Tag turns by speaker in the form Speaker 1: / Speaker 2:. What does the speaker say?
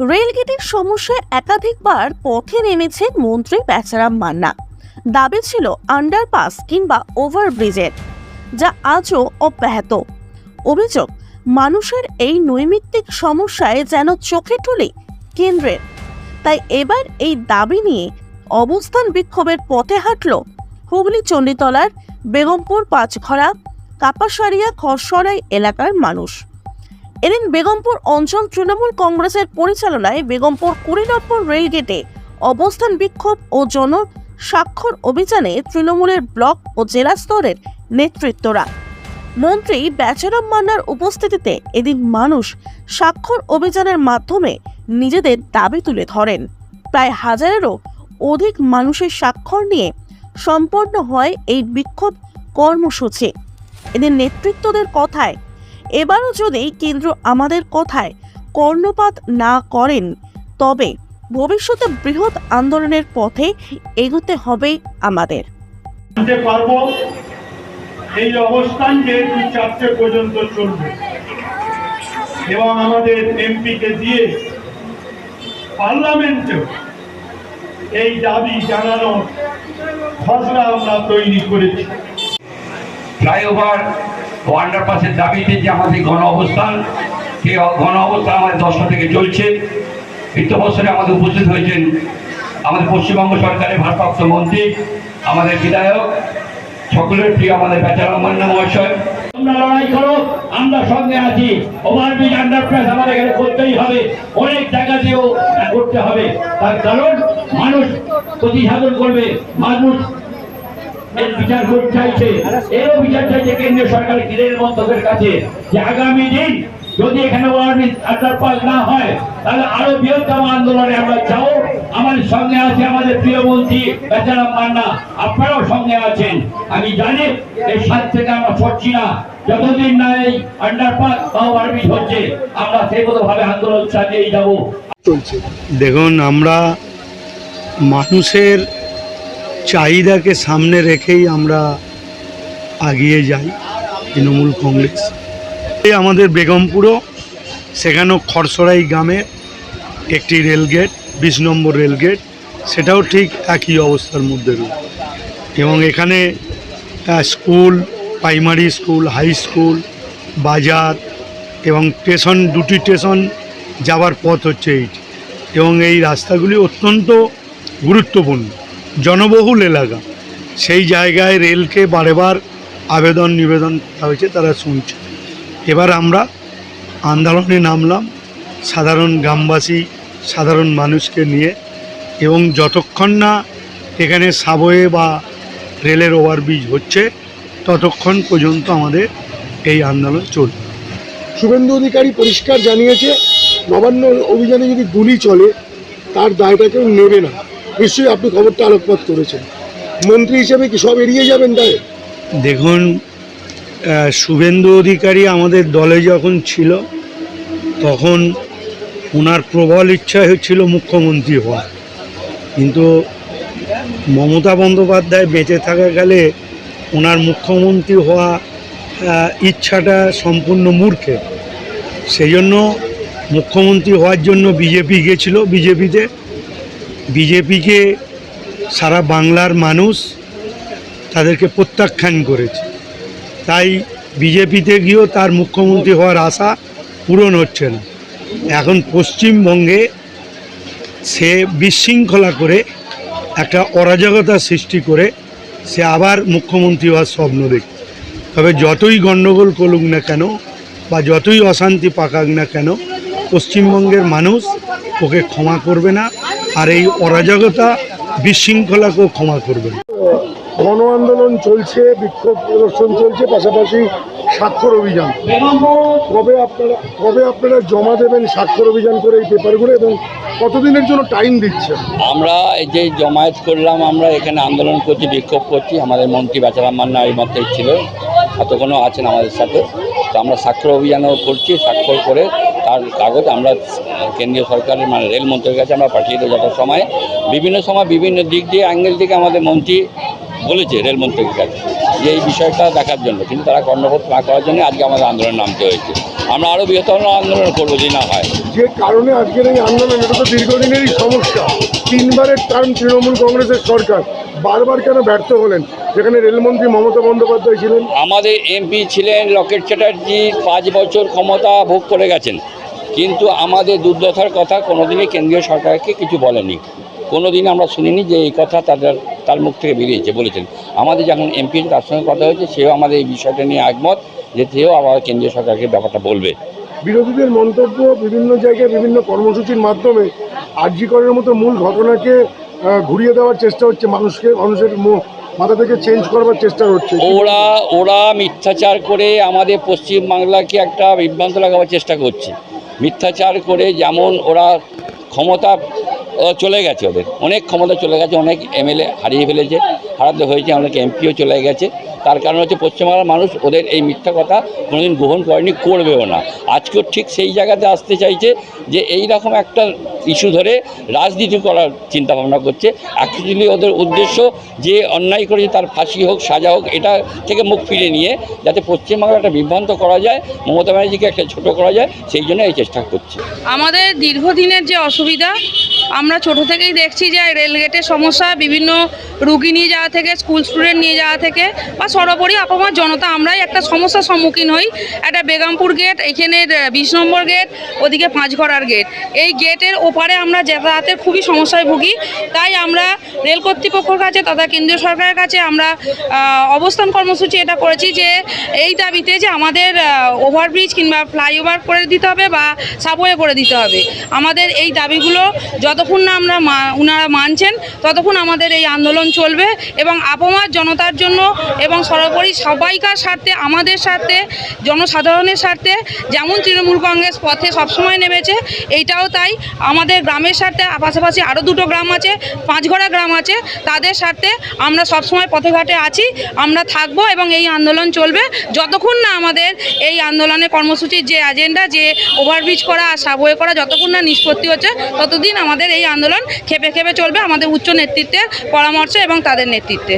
Speaker 1: রেলগেটের সমস্যায় একাধিকবার পথে নেমেছেন মন্ত্রী বেচারাম মান্না। দাবি ছিল আন্ডারপাস কিংবা ওভারব্রিজের যা আজও অব্যাহত। অভিযোগ, মানুষের এই নৈমিত্তিক সমস্যায় যেন চোখে ঠুলি কেন্দ্রের। তাই এবার এই দাবি নিয়ে অবস্থান বিক্ষোভের পথে হাঁটল হুগলি চণ্ডীতলার বেগমপুর পাঁচঘরা কাপাসারিয়া খরসরাই এলাকার মানুষ। এদিন বেগমপুর অঞ্চল তৃণমূল কংগ্রেসের পরিচালনায় বেগমপুর কুড়ি নম্বর রেলগেটে অবস্থান বিক্ষোভ ও জন স্বাক্ষর অভিযানে তৃণমূলের ব্লক ও জেলা স্তরের নেতৃত্বরা। মন্ত্রী বেচারাম মান্নার উপস্থিতিতে এদিন মানুষ স্বাক্ষর অভিযানের মাধ্যমে নিজেদের দাবি তুলে ধরেন। প্রায় হাজারেরও অধিক মানুষের স্বাক্ষর নিয়ে সম্পন্ন হয় এই বিক্ষোভ কর্মসূচি। এদের নেতৃত্বদের কথায় এবারও যদি কেন্দ্র আমাদের কথায় কর্ণপাত না করেন তবে ভবিষ্যতে বৃহৎ আন্দোলনের পথে এগোতে হবে আমাদের।
Speaker 2: পারব এই অবস্থান যেহেতু চারটে পর্যন্ত চলবে। এবং আমাদের এমপিকে দিয়ে পার্লামেন্টেও এই দাবি জানানোর খসড়া আমরা তৈরি করেছি।
Speaker 3: ফ্লাইওভার ও আন্ডারপাসের দাবিতে যে আমাদের গণ অবস্থান সেই গণ অবস্থান আমাদের দশটা থেকে চলছে। বছরে আমাদের উপস্থিত হয়েছেন আমাদের পশ্চিমবঙ্গ সরকারের ভারপ্রাপ্ত মন্ত্রী, আমাদের বিধায়ক, সকলের প্রিয় আমাদের বেচারাম মান্না মহাশয়।
Speaker 4: তোমরা লড়াই করো, আমরা সঙ্গে আছি। ওভারব্রিজ আন্ডারপাস আমাদের এখানে করতেই হবে। অনেক জায়গাতেও করতে হবে। তার কারণ, মানুষ প্রতিসাধন করবে। মানুষ এর বিচার চাইছে। এরও বিচার চাইছে কেন্দ্রীয় সরকার কাছে যে আগামী দিন যদি এখানে না হয়, তাহলে আরও বৃহত্তম আন্দোলনে আমরা যাব। আমাদের সঙ্গে আছে আমাদের প্রিয় মন্ত্রী বেচারাম মান্না। আপনারাও সঙ্গে আছেন। আমি জানি এই সাত থেকে আমরা সরছি না। যতদিন না এই আন্ডারপাস বা ওভারব্রিজ হচ্ছে, আমরা সেই মতো ভাবে আন্দোলন চালিয়ে যাব।
Speaker 5: চলছে দেখুন, আমরা মানুষের চাহিদাকে সামনে রেখেই আমরা আগিয়ে যাই তৃণমূল কংগ্রেস। এই আমাদের বেগমপুরও, সেখানেও খরসরাই গ্রামের একটি রেলগেট বিশ নম্বর রেলগেট সেটাও ঠিক একই অবস্থার মধ্যে রয়েছে। এবং এখানে school, primary school, high school, বাজার এবং স্টেশন, দুটি স্টেশন যাওয়ার পথ হচ্ছে এইটি। এবং এই রাস্তাগুলি অত্যন্ত গুরুত্বপূর্ণ। জনবহুল এলাকা। সেই জায়গায় রেলকে বারেবার আবেদন নিবেদন করা হয়েছে, তারা শুনছে। এবার আমরা আন্দোলনে নামলাম। সাধারণ গ্রামবাসী, সাধারণ মানুষকে নিয়ে এবং যতক্ষণ না এখানে সাবওয়ে বা রেলের ওভারব্রিজ হচ্ছে, ততক্ষণ পর্যন্ত আমাদের এই আন্দোলন চলবে।
Speaker 6: শুভেন্দু অধিকারী পরিষ্কার জানিয়েছে, নবান্ন অভিযানে যদি গুলি চলে, তার দায়টা কেউ নেবে না। নিশ্চয়ই আপনি খবরটা আলোকপাত করেছেন। মন্ত্রী হিসেবে কি সব এড়িয়ে যাবেন তাই
Speaker 5: দেখুন শুভেন্দু অধিকারী আমাদের দলে যখন ছিল, তখন ওনার প্রবল ইচ্ছা হচ্ছিল মুখ্যমন্ত্রী হওয়া কিন্তু মমতা বন্দ্যোপাধ্যায় বেঁচে থাকাকালে ওনার মুখ্যমন্ত্রী হওয়া ইচ্ছাটা সম্পূর্ণ মূর্খে। সেই জন্য মুখ্যমন্ত্রী হওয়ার জন্য বিজেপি গেছিল, বিজেপিতে বিজেপিকে সারা বাংলার মানুষ তাদেরকে প্রত্যাখ্যান করেছে। তাই বিজেপিতে গিয়েও তার মুখ্যমন্ত্রী হওয়ার আশা পূরণ হচ্ছে না। এখন পশ্চিমবঙ্গে সে বিশৃঙ্খলা করে একটা অরাজকতা সৃষ্টি করে সে আবার মুখ্যমন্ত্রী হওয়ার স্বপ্ন দেখে তবে যতই গণ্ডগোল করুক না কেন বা যতই অশান্তি পাকাক না কেন, পশ্চিমবঙ্গের মানুষ ওকে ক্ষমা করবে না। আর এই অরাজকতা বিশৃঙ্খলাকেও ক্ষমা করবে
Speaker 6: গণ আন্দোলন চলছে বিক্ষোভ প্রদর্শন চলছে পাশাপাশি স্বাক্ষর অভিযান। কবে আপনারা কবে আপনারা জমা দেবেন স্বাক্ষর অভিযান করে এই পেপারগুলো এবং কতদিনের জন্য টাইম দিচ্ছেন?
Speaker 7: আমরা এই যে জমায়েত করলাম আমরা এখানে আন্দোলন করছি বিক্ষোভ করছি আমাদের মন্ত্রী বাচারাম মান্না এই মধ্যেই ছিল এতক্ষণও আছেন আমাদের সাথে। তো আমরা স্বাক্ষর অভিযানও করছি স্বাক্ষর করে তার কাগজ আমরা কেন্দ্রীয় সরকারের মানে রেলমন্ত্রীর কাছে আমরা পাঠিয়ে দেবো যত সময় বিভিন্ন সময় বিভিন্ন দিক দিয়ে, অ্যাঙ্গেল দিকে আমাদের মন্ত্রী বলেছে রেলমন্ত্রীর কাছে। যে এই বিষয়টা দেখার জন্য কিন্তু তারা কর্ণপাত না করার জন্য আজকে আমাদের আন্দোলন নামতে হয়েছে। আমরা আরও বৃহত্তর আন্দোলন করব যদি না হয়।
Speaker 6: যে কারণে আজকের এই আন্দোলন এটা তো দীর্ঘদিনেরই সমস্যা। তিনবারের টার্ম তৃণমূল কংগ্রেসের সরকার বারবার কেন ব্যর্থ হলেন? যেখানে রেলমন্ত্রী মমতা বন্দ্যোপাধ্যায় ছিলেন।
Speaker 7: আমাদের এমপি ছিলেন লকেট চ্যাটার্জি পাঁচ বছর ক্ষমতা ভোগ করে গেছেন। কিন্তু আমাদের দুর্দশার কথা কোনোদিনই কেন্দ্রীয় সরকারকে কিছু বলেনি। কোনোদিন আমরা শুনিনি যে এই কথা তাদের তার মুখ থেকে বেরিয়েছে বলেছেন। আমাদের যখন এমপি তার সঙ্গে কথা হয়েছে সেও আমাদের এই বিষয়টা নিয়ে একমত যে সেও আবার কেন্দ্রীয় সরকারকে ব্যাপারটা বলবে।
Speaker 6: বিরোধীদের মন্তব্য বিভিন্ন জায়গায় বিভিন্ন কর্মসূচির মাধ্যমে আর্যিকরের মতো মূল ঘটনাকে ঘুরিয়ে দেওয়ার চেষ্টা হচ্ছে মানুষকে মানুষের মাথা থেকে চেঞ্জ করবার চেষ্টা হচ্ছে।
Speaker 7: ওরা ওরা মিথ্যাচার করে আমাদের পশ্চিমবাংলাকে একটা বিভ্রান্ত লাগাবার চেষ্টা করছে। মিথ্যাচার করে যেমন ওরা ক্ষমতা চলে গেছে ওদের। অনেক ক্ষমতা চলে গেছে, অনেক এমএলএ হারিয়ে ফেলেছে হারাতে হয়েছে, অনেক এমপিও চলে গেছে। তার কারণ হচ্ছে পশ্চিমবাংলার মানুষ ওদের এই মিথ্যা কথা কোনোদিন গ্রহণ করেনি, করবেও না। আজকেও ঠিক সেই জায়গাতে আসতে চাইছে যে এই রকম একটা ইস্যু ধরে রাজনীতি করার চিন্তা ভাবনা করছে। অ্যাকচুয়ালি ওদের উদ্দেশ্য যে অন্যায় করেছে তার ফাঁসি হোক, সাজা হোক, এটা থেকে মুখ ফিরে নিয়ে যাতে পশ্চিমবাংলাটা বিভ্রান্ত করা যায়, মমতা ব্যানার্জিকে একটা ছোট করা যায়, সেই জন্য এই চেষ্টা করছে।
Speaker 8: আমাদের দীর্ঘদিনের যে অসুবিধা, আমরা ছোট থেকেই দেখছি যে রেলগেটের সমস্যা, বিভিন্ন রুগী নিয়ে যাওয়া থেকে, স্কুল স্টুডেন্ট নিয়ে যাওয়া থেকে, বা সর্বোপরি আপামর জনতা, আমরাই একটা সমস্যার সম্মুখীন হই। একটা বেগামপুর গেট এখানের বিশ নম্বর গেট, ওদিকে পাঁচঘরার গেট। এই গেটের ওপারে আমরা যাতায়াতের খুবই সমস্যায় ভুগি। তাই আমরা রেল কর্তৃপক্ষের কাছে তথা কেন্দ্রীয় সরকারের কাছে আমরা অবস্থান কর্মসূচি এটা করেছি যে, এই দাবিতে যে আমাদের ওভারব্রিজ কিংবা ফ্লাইওভার করে দিতে হবে বা সাবওয়ে করে দিতে হবে। আমাদের এই দাবিগুলো যতক্ষণ না আমরা উনারা মানছেন, ততক্ষণ আমাদের এই আন্দোলন চলবে এবং আপমার জনতার জন্য এবং সর্বোপরি সবাইকার স্বার্থে, আমাদের স্বার্থে, জনসাধারণের স্বার্থে, যেমন তৃণমূল কংগ্রেস পথে সবসময় নেমেছে, এইটাও তাই। আমাদের গ্রামের স্বার্থে পাশাপাশি আরও দুটো গ্রাম আছে পাঁচঘরা গ্রাম আছে, তাদের স্বার্থে আমরা সবসময় পথে ঘাটে আছি, আমরা থাকব এবং এই আন্দোলন চলবে। যতক্ষণ না আমাদের এই আন্দোলনের কর্মসূচির যে এজেন্ডা যে ওভারব্রিজ করা আর সাবওয়ে করা, যতক্ষণ না নিষ্পত্তি হচ্ছে, ততদিন আমাদের এই আন্দোলন খেপে খেপে চলবে, আমাদের উচ্চ নেতৃত্বের পরামর্শ এবং তাদের নেতৃত্বে।